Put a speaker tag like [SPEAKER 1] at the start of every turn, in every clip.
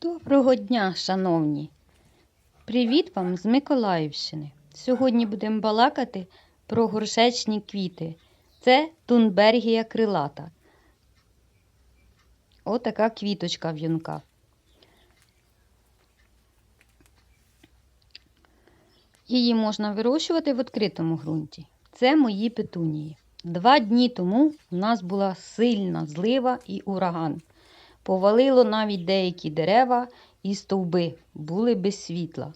[SPEAKER 1] Доброго дня, шановні! Привіт вам з Миколаївщини. Сьогодні будемо балакати про горшечні квіти. Це тунбергія крилата. Отака квіточка в'юнка. Її можна вирощувати в відкритому ґрунті. Це мої петунії. Два дні тому у нас була сильна злива і ураган. Повалило навіть деякі дерева і стовби, були без світла.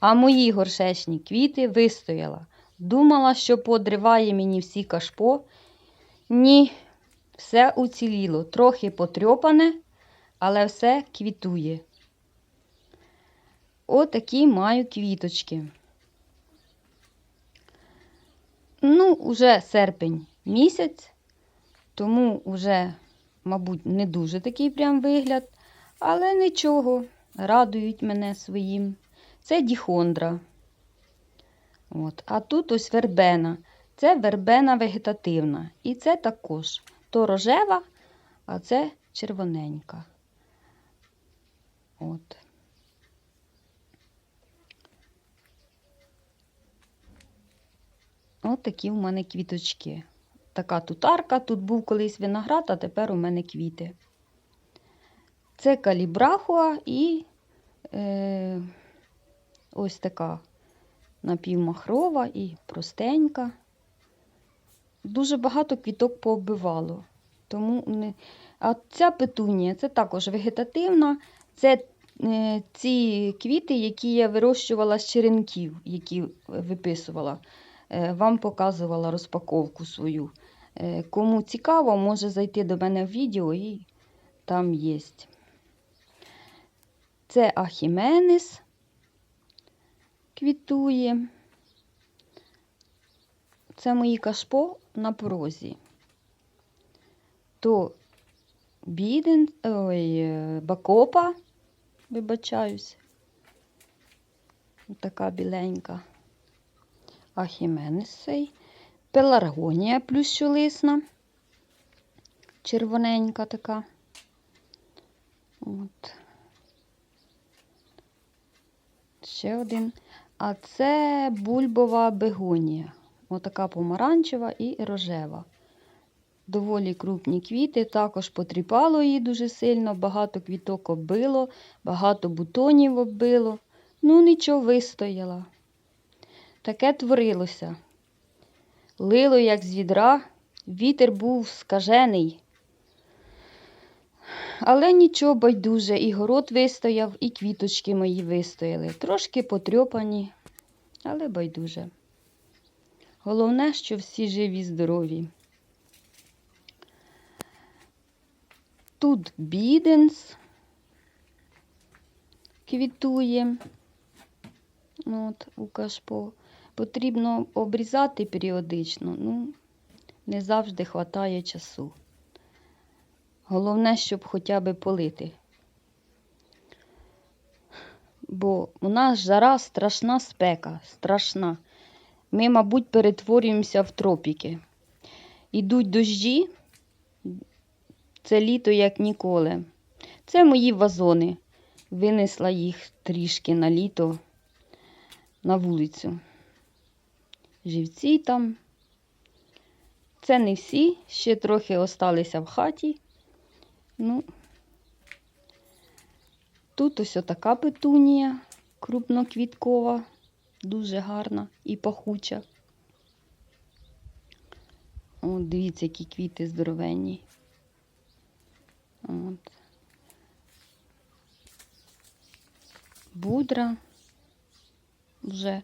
[SPEAKER 1] А мої горшечні квіти вистояла. Думала, що подриває мені всі кашпо. Ні, все уціліло, трохи потрьопане, але все квітує. Отакі маю квіточки. Ну, уже серпень місяць, тому вже мабуть, не дуже такий прям вигляд, але нічого, радують мене своїм. Це діхондра. От. А тут ось вербена. Це вербена вегетативна. І це також то рожева, а це червоненька. От. От такі в мене квіточки така тут арка, тут був колись виноград, а тепер у мене квіти. Це калібрахуа і е, ось така напівмахрова і простенька. Дуже багато квіток пооббивало. Тому не... А ця петунія це також вегетативна. Це е, ці квіти, які я вирощувала з черенків, які виписувала. Е, вам показувала розпаковку свою. Е, Кому цікаво, може зайти до мене в відео і там є. Це Ахіменес квітує. Це мої кашпо на порозі. То біден, ой, е, бакопа, вибачаюсь. Така біленька. Ахіменес цей. Пеларгонія плющолисна, червоненька така. От. Ще один. А це бульбова бегонія. Отака помаранчева і рожева. Доволі крупні квіти, також потріпало її дуже сильно, багато квіток оббило, багато бутонів оббило. Ну, нічого вистояла. Таке творилося. Лило, як з відра, вітер був скажений. Але нічого байдуже, і город вистояв, і квіточки мої вистояли. Трошки потрьопані, але байдуже. Головне, що всі живі, здорові. Тут біденс квітує. От, у кашпо. Потрібно обрізати періодично, ну, не завжди вистачає часу. Головне, щоб хоча б полити. Бо у нас жара страшна спека, страшна. Ми, мабуть, перетворюємося в тропіки. Ідуть дощі, це літо як ніколи. Це мої вазони. Винесла їх трішки на літо на вулицю живці там. Це не всі, ще трохи осталися в хаті. Ну, Тут ось така петунія крупноквіткова, дуже гарна і пахуча. От, дивіться, які квіти здоровенні. От. Будра вже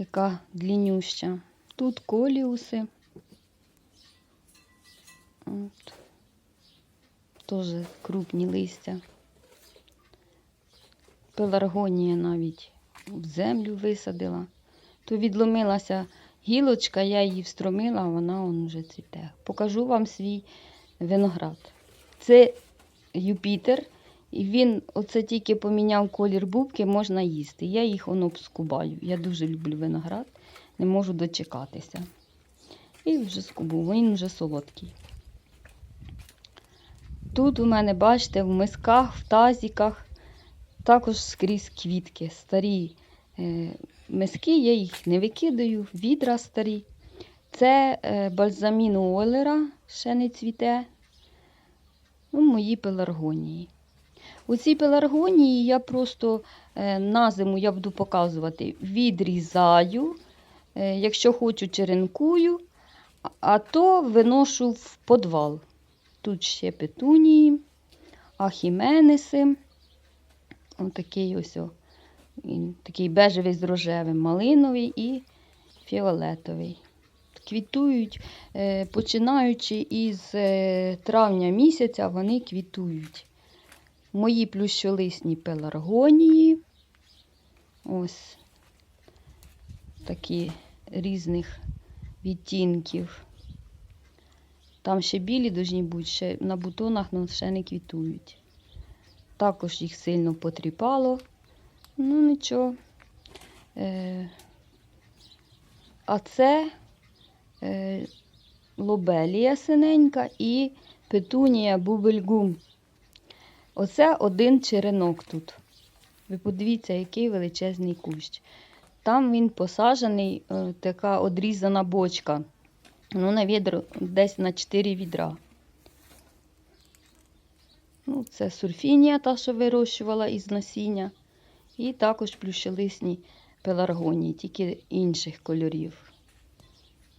[SPEAKER 1] яка длінюща. Тут коліуси. От. Теж крупні листя. Пеларгонія навіть в землю висадила. То відломилася гілочка, я її встромила, а вона он вже цвіте. Покажу вам свій виноград. Це Юпітер. І він оце тільки поміняв колір бубки, можна їсти. Я їх воно скубаю. Я дуже люблю виноград, не можу дочекатися. І вже скубу, він вже солодкий. Тут у мене, бачите, в мисках, в тазіках також скрізь квітки, старі е, миски, я їх не викидаю, відра старі. Це е, бальзамін Ойлера, ще не цвіте. Ну, мої пеларгонії. У цій пеларгонії я просто е, на зиму я буду показувати, відрізаю, е, якщо хочу, черенкую, а- то виношу в подвал. Тут ще петунії, ахіменеси. Отакий ось о, такий бежевий з рожевим, малиновий і фіолетовий. Квітують, е, починаючи із травня місяця, вони квітують. Мої плющолисні пеларгонії. Ось такі різних відтінків. Там ще білі должні бути, ще на бутонах але ще не квітують. Також їх сильно потріпало. Ну, нічого. Е, а це е, лобелія синенька і петунія бубельгум. Оце один черенок тут. Ви подивіться, який величезний кущ. Там він посаджений, е, така одрізана бочка. Ну, на відро десь на 4 відра. Ну, це сульфінія, та, що вирощувала із насіння. І також плющелисні пеларгонії, тільки інших кольорів.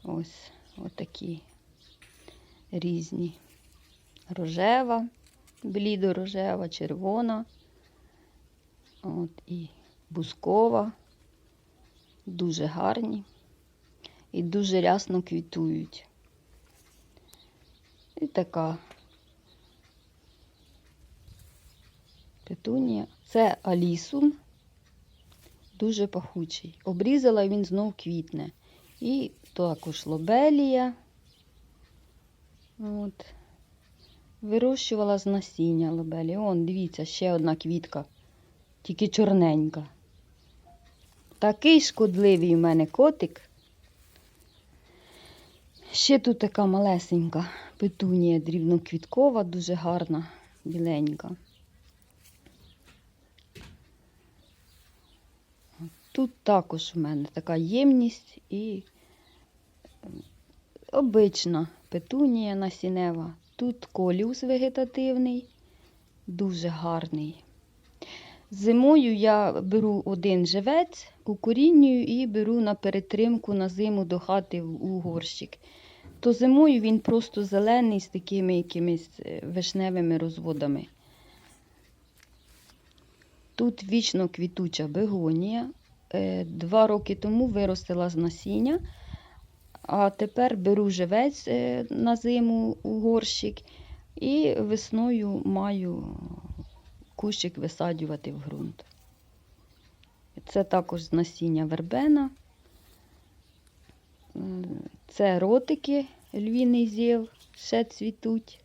[SPEAKER 1] Ось отакі різні. Рожева, блідо-рожева, червона. От і бускова. Дуже гарні і дуже рясно квітують. І така петунія. Це алісум, дуже пахучий. Обрізала він знов квітне. І також лобелія. От. Вирощувала з насіння лобелії. Он, дивіться, ще одна квітка, тільки чорненька. Такий шкодливий у мене котик. Ще тут така малесенька петунія дрібноквіткова, дуже гарна, біленька. Тут також в мене така ємність і обична петунія насінева. Тут коліус вегетативний, дуже гарний. Зимою я беру один живець, укорінюю і беру на перетримку на зиму до хати у горщик. То зимою він просто зелений з такими якимись е, вишневими розводами. Тут вічно квітуча бегонія. Е, Два роки тому виростила з насіння, а тепер беру живець е, на зиму у горщик і весною маю кущик висаджувати в ґрунт. Це також з насіння вербена. Це ротики, львіний зіл, ще цвітуть.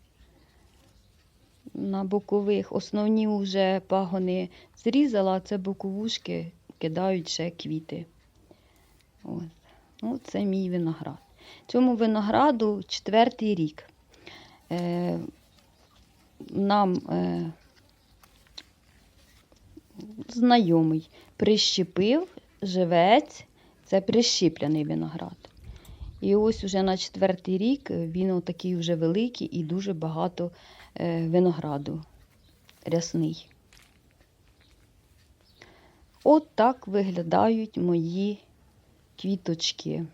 [SPEAKER 1] На бокових. Основні вже пагони зрізала, а це боковушки кидають ще квіти. От. Ну, це мій виноград. Цьому винограду четвертий рік. Е, нам е, знайомий прищепив живець, це прищіпляний виноград. І ось уже на четвертий рік він отакий вже великий і дуже багато е, винограду рясний. От так виглядають мої квіточки.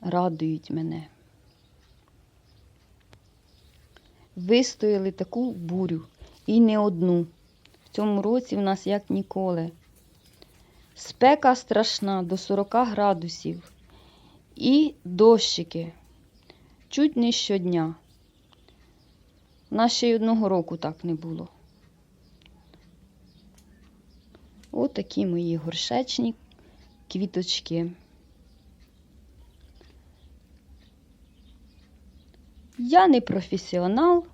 [SPEAKER 1] Радують мене. Вистояли таку бурю і не одну. В цьому році в нас як ніколи. Спека страшна до 40 градусів. І дощики. Чуть не щодня. У нас ще й одного року так не було. От такі мої горшечні квіточки. Я не професіонал,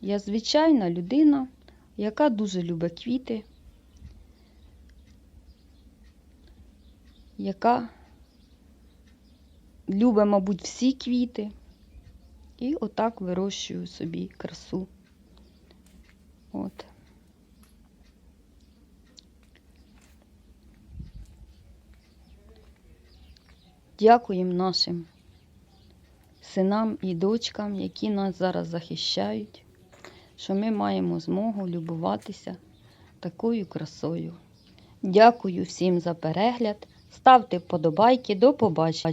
[SPEAKER 1] я звичайна людина, яка дуже любить квіти, яка любить, мабуть, всі квіти. І отак вирощую собі красу. От. Дякуємо нашим синам і дочкам, які нас зараз захищають, що ми маємо змогу любуватися такою красою. Дякую всім за перегляд. Ставте вподобайки. До побачення.